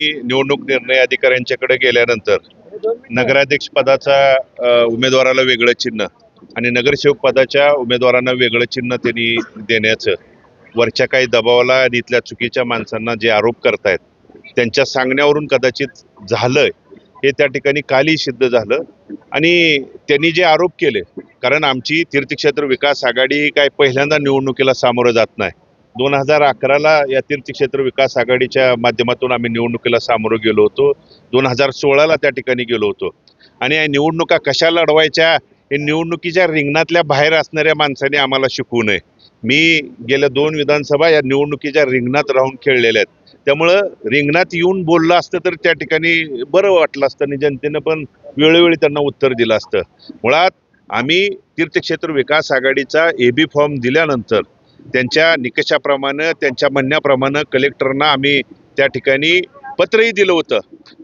निवडणूक निर्णय अधिकाऱ्यांच्याकडे गेल्यानंतर नगराध्यक्ष पदाचा उमेदवाराला वेगळं चिन्ह आणि नगरसेवक पदाच्या उमेदवारांना वेगळं चिन्ह त्यांनी देण्याचं वरच्या काही दबावाला आणि इथल्या चुकीच्या माणसांना जे आरोप करतायत त्यांच्या सांगण्यावरून कदाचित झालंय हे त्या ठिकाणी कालही सिद्ध झालं. आणि त्यांनी जे आरोप केले कारण आमची तीर्थक्षेत्र विकास आघाडी काय पहिल्यांदा निवडणुकीला सामोरं जात नाही. दोन हजार अकराला या तीर्थक्षेत्र विकास आघाडीच्या माध्यमातून आम्ही निवडणुकीला सामोरं गेलो होतो. दोन हजार सोळाला त्या ठिकाणी गेलो होतो. आणि या निवडणुका कशा लढवायच्या हे निवडणुकीच्या रिंगणातल्या बाहेर असणाऱ्या माणसाने आम्हाला शिकवू नये. मी गेल्या दोन विधानसभा या निवडणुकीच्या रिंगणात राहून खेळलेल्या आहेत. त्यामुळं रिंगणात येऊन बोललं असतं तर त्या ठिकाणी बरं वाटलं असतं आणि जनतेनं पण वेळोवेळी त्यांना उत्तर दिलं असतं. मुळात आम्ही तीर्थक्षेत्र विकास आघाडीचा एबी फॉर्म दिल्यानंतर त्यांच्या निकषाप्रमाणे त्यांच्या म्हणण्याप्रमाणे कलेक्टरना आम्ही त्या ठिकाणी पत्रही दिलं होतं.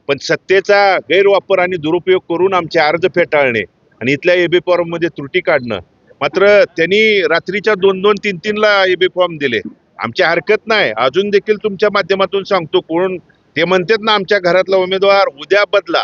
पण सत्तेचा गैरवापर आणि दुरुपयोग करून आमचे अर्ज फेटाळणे आणि इथल्या एबी फॉर्ममध्ये त्रुटी काढणं मात्र त्यांनी रात्रीच्या दोन दोन तीन तीनला एबी फॉर्म दिले. आमची हरकत नाही. अजून देखील तुमच्या माध्यमातून सांगतो कोण ते म्हणतात ना आमच्या घरातला उमेदवार उद्या बदला.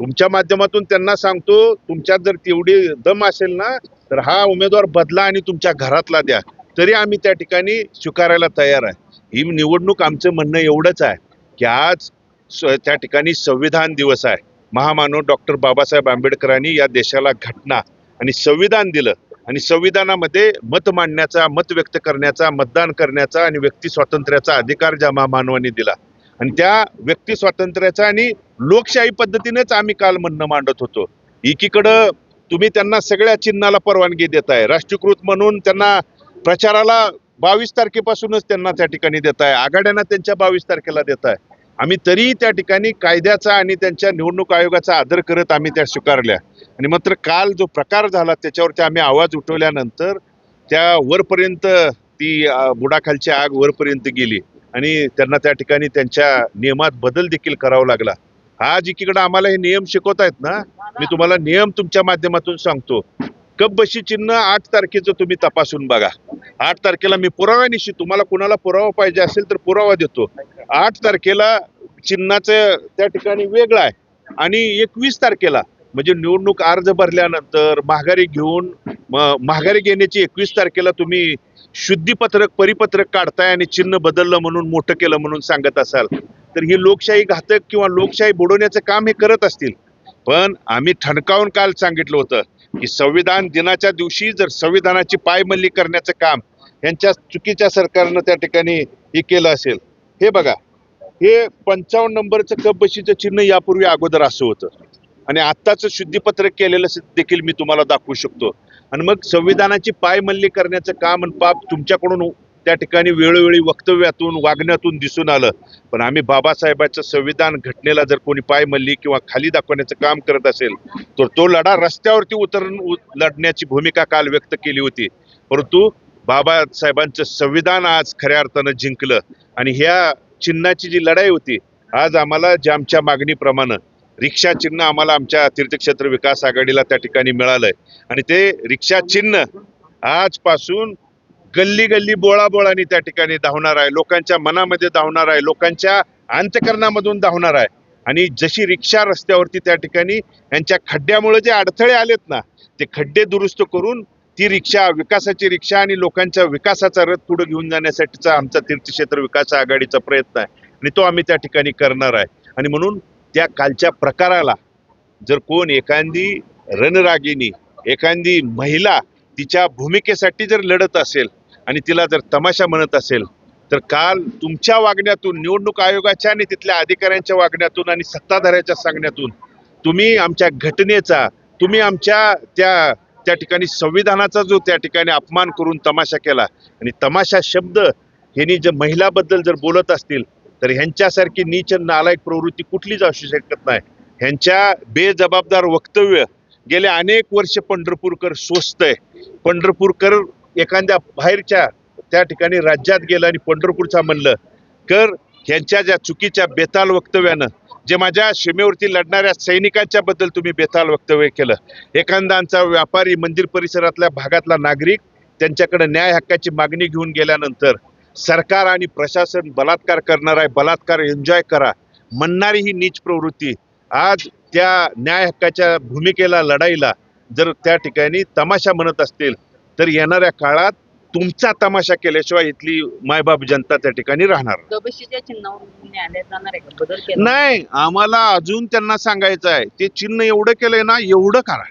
तुमच्या माध्यमातून त्यांना सांगतो तुमच्यात जर तेवढी दम असेल ना तर हा उमेदवार बदला आणि तुमच्या घरातला द्या. तरी आम्ही त्या ठिकाणी स्वीकारायला तयार आहे. ही निवडणूक आमचं म्हणणं एवढंच आहे की आज स- त्या ठिकाणी संविधान दिवस आहे. महामानव डॉक्टर बाबासाहेब आंबेडकरांनी या देशाला घटना आणि संविधान दिलं आणि संविधानामध्ये मत मांडण्याचा मत व्यक्त करण्याचा मतदान करण्याचा आणि व्यक्ती स्वातंत्र्याचा अधिकार ज्या महामानवांनी दिला. आणि त्या व्यक्ती स्वातंत्र्याचा आणि लोकशाही पद्धतीनेच आम्ही काल म्हणणं मांडत होतो. एकीकडं तुम्ही त्यांना सगळ्या चिन्हाला परवानगी देताय. राष्ट्रीयकृत म्हणून त्यांना प्रचाराला बावीस तारखेपासूनच त्यांना त्या ठिकाणी देताय आघाड्यांना त्यांच्या बावीस तारखेला देताय आम्ही तरीही त्या ठिकाणी कायद्याचा आणि त्यांच्या निवडणूक आयोगाचा आदर करत आम्ही त्या स्वीकारल्या. आणि मात्र काल जो प्रकार झाला त्याच्यावरती आम्ही आवाज उठवल्यानंतर त्या वरपर्यंत ती बुडाखालची आग वरपर्यंत गेली. आणि त्यांना त्या ठिकाणी त्यांच्या नियमात बदल देखील करावा लागला. आज एकीकडे आम्हाला हे नियम शिकवत आहेत ना? मी तुम्हाला नियम तुमच्या माध्यमातून सांगतो. कप बशी चिन्ह आठ तारखेचं तुम्ही तपासून बघा. आठ तारखेला मी पुराव्यानिशी तुम्हाला कुणाला पुरावा पाहिजे असेल तर पुरावा देतो. आठ तारखेला चिन्हाचं त्या ठिकाणी वेगळं आहे. आणि एकवीस तारखेला म्हणजे निवडणूक अर्ज भरल्यानंतर माघारी घेऊन म- माघारी घेण्याची एकवीस तारखेला तुम्ही शुद्धीपत्रक परिपत्रक काढताय आणि चिन्ह बदललं म्हणून मोठं केलं म्हणून सांगत असाल. तर ही लोकशाही घातक किंवा लोकशाही बुडवण्याचं काम हे करत असतील. पण आम्ही ठणकावून काल सांगितलं होतं की संविधान दिनाच्या दिवशी जर संविधानाची पायमल्ली करण्याचं काम यांच्या चुकीच्या सरकारनं त्या ठिकाणी हे केलं असेल. हे बघा हे पंचावन्न नंबरचं कप बशीचं चिन्ह यापूर्वी अगोदर असं होतं. आणि आत्ताचं शुद्धीपत्रक केलेलं देखील मी तुम्हाला दाखवू शकतो. आणि मग संविधानाची पायमल्ली करण्याचं काम आणि पाप तुमच्याकडून त्या ठिकाणी वेळोवेळी वक्तव्यातून वागण्यातून दिसून आलं. पण आम्ही बाबासाहेबांचं संविधान घटनेला जर कोणी पाय मल्ली किंवा खाली दाखवण्याचं काम करत असेल तर तो लढा रस्त्यावरती उतरून उ- लढण्याची भूमिका काल व्यक्त केली होती. परंतु बाबासाहेबांचं संविधान आज खऱ्या अर्थानं जिंकलं. आणि ह्या चिन्हाची जी लढाई होती आज आम्हाला ज्या आमच्या मागणीप्रमाणे रिक्षा चिन्ह आम्हाला आमच्या तीर्थक्षेत्र विकास आघाडीला त्या ठिकाणी मिळालंय. आणि ते रिक्षा चिन्ह आजपासून गल्ली गल्ली बोळाबोळाने त्या ठिकाणी धावणार आहे. लोकांच्या मनामध्ये धावणार आहे. लोकांच्या अंतकरणामधून धावणार आहे. आणि जशी रिक्षा रस्त्यावरती त्या ठिकाणी यांच्या खड्ड्यामुळे जे अडथळे आलेत ना ते खड्डे दुरुस्त करून ती रिक्षा विकासाची रिक्षा आणि लोकांच्या विकासाचा रथ पुढे घेऊन जाण्यासाठीचा आमचा तीर्थक्षेत्र विकास आघाडीचा प्रयत्न आहे. आणि तो आम्ही त्या ठिकाणी करणार आहे. आणि म्हणून त्या कालच्या प्रकाराला जर कोण एखादी रणरागिनी एखादी महिला तिच्या भूमिकेसाठी जर लढत असेल आणि तिला जर तमाशा म्हणत असेल तर काल तुमच्या वागण्यातून निवडणूक आयोगाच्या आणि तिथल्या अधिकाऱ्यांच्या वागण्यातून आणि सत्ताधाऱ्याच्या सांगण्यातून तुम्ही आमच्या घटनेचा तुम्ही आमच्या त्या त्या ठिकाणी संविधानाचा जो त्या ठिकाणी अपमान करून तमाशा केला आणि तमाशा शब्द ह्यांनी जर महिलाबद्दल जर बोलत असतील तर ह्यांच्यासारखी नीच नालायक प्रवृत्ती कुठलीच असू शकत नाही. ह्यांच्या बेजबाबदार वक्तव्य गेले अनेक वर्ष पंढरपूरकर सोसतंय पंढरपूरकर एखाद्या बाहेरच्या त्या ठिकाणी राज्यात गेलं आणि पंढरपूरचा म्हणलं कर ह्यांच्या ज्या चुकीच्या बेताल वक्तव्यानं जे माझ्या सीमेवरती लढणाऱ्या सैनिकांच्या बद्दल तुम्ही बेताल वक्तव्य केलं एखादांचा व्यापारी मंदिर परिसरातल्या भागातला नागरिक त्यांच्याकडे न्याय हक्काची मागणी घेऊन गेल्यानंतर सरकार आणि प्रशासन बलात्कार करणार आहे बलात्कार एन्जॉय करा म्हणणारी ही नीच प्रवृत्ती आज त्या न्याय हक्काच्या भूमिकेला लढाईला जर त्या ठिकाणी तमाशा म्हणत असतील तर येणाऱ्या काळात तुमचा तमाशा केल्याशिवाय इथली मायबाप जनता त्या ठिकाणी राहणार. नाही. आम्हाला अजून त्यांना सांगायचं आहे. ते चिन्ह एवढं केलंय ना एवढं करा.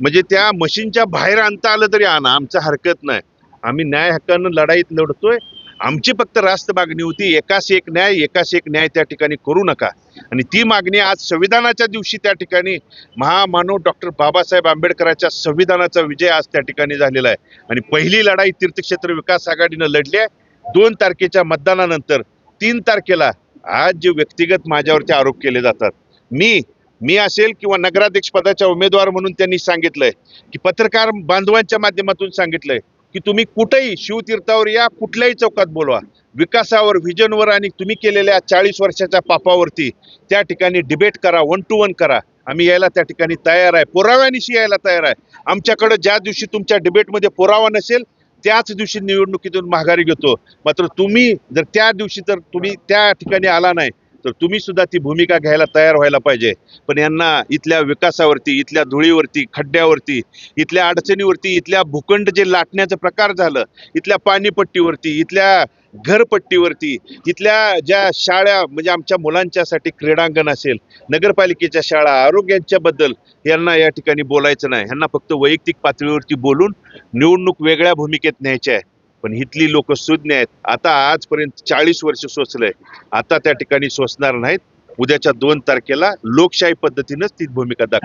म्हणजे त्या मशीनच्या बाहेर आणता आलं तरी आणा आमचं हरकत नाही. आम्ही न्याय हक्कानं लढाईत लढतोय. आमची फक्त रास्त मागणी होती एकास एक न्याय एकास एक न्याय त्या ठिकाणी करू नका. आणि ती मागणी आज संविधानाच्या दिवशी त्या ठिकाणी महामानव डॉक्टर बाबासाहेब आंबेडकरांच्या संविधानाचा विजय आज त्या ठिकाणी झालेला आहे. आणि पहिली लढाई तीर्थक्षेत्र विकास आघाडीनं लढली आहे. दोन तारखेच्या मतदानानंतर तीन तारखेला आज जे व्यक्तिगत माझ्यावरती आरोप केले जातात. मी मी असेल किंवा नगराध्यक्ष पदाच्या उमेदवार म्हणून त्यांनी सांगितलंय की पत्रकार बांधवांच्या माध्यमातून सांगितलंय की तुम्ही कुठेही शिवतीर्थावर या कुठल्याही चौकात बोलवा. विकासावर व्हिजनवर आणि तुम्ही केलेल्या चाळीस वर्षाच्या पापावरती त्या ठिकाणी डिबेट करा वन टू वन करा. आम्ही यायला त्या ठिकाणी तयार आहे. पुराव्यानिशी यायला तयार आहे. आमच्याकडे ज्या दिवशी तुमच्या डिबेटमध्ये पुरावा नसेल त्याच दिवशी निवडणुकीतून माघारी घेतो. मात्र तुम्ही जर त्या दिवशी जर तुम्ही त्या ठिकाणी आला नाही तर तुम्ही सुद्धा ती भूमिका घ्यायला तयार व्हायला पाहिजे. पण यांना इथल्या विकासावरती इथल्या धुळीवरती खड्ड्यावरती इथल्या अडचणीवरती इथल्या भूखंड जे लाटण्याचं प्रकार झालं इथल्या पाणीपट्टीवरती इथल्या घरपट्टीवरती इथल्या ज्या शाळा म्हणजे आमच्या मुलांच्यासाठी क्रीडांगण असेल नगरपालिकेच्या शाळा आरोग्यांच्याबद्दल यांना या ठिकाणी बोलायचं नाही. यांना फक्त वैयक्तिक पातळीवरती बोलून निवडणूक वेगळ्या भूमिकेत न्यायच्या आहे. पण इथली लोक सुज्ञ आहेत. आता आजपर्यंत चाळीस वर्ष सोसलंय आता त्या ठिकाणी सोसणार नाहीत. उद्याच्या दोन तारखेला लोकशाही पद्धतीनंच ती भूमिका ही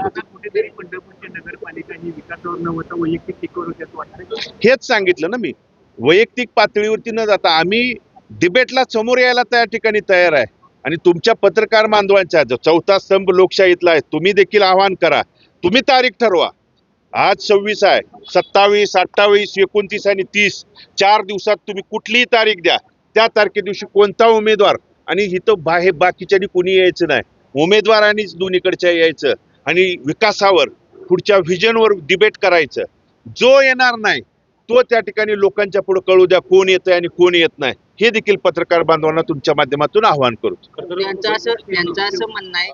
वाटतं हेच सांगितलं ना मी. वैयक्तिक पातळीवरती न जाता आम्ही डिबेटला समोर यायला त्या ठिकाणी तयार आहे. आणि तुमच्या पत्रकार बांधवांच्या जो चौथा स्तंभ लोकशाहीतला आहे तुम्ही देखील आवाहन करा. तुम्ही तारीख ठरवा. आज सव्वीस आहे. सत्तावीस अठ्ठावीस एकोणतीस आणि तीस. चार दिवसात तुम्ही कुठलीही तारीख द्या. त्या तारखे दिवशी कोणता उमेदवार आणि इथं बाहेर बाकीच्यानी कोणी यायचं नाही. उमेदवारांनीच दोन्हीकडच्या यायचं आणि विकासावर पुढच्या व्हिजनवर डिबेट करायचं. जो येणार नाही तो त्या ठिकाणी लोकांच्या पुढे कळू द्या कोण येतंय आणि कोण येत नाही. हे देखील पत्रकार बांधवांना तुमच्या माध्यमातून आवाहन करू यांचं असं यांचं असं म्हणणं आहे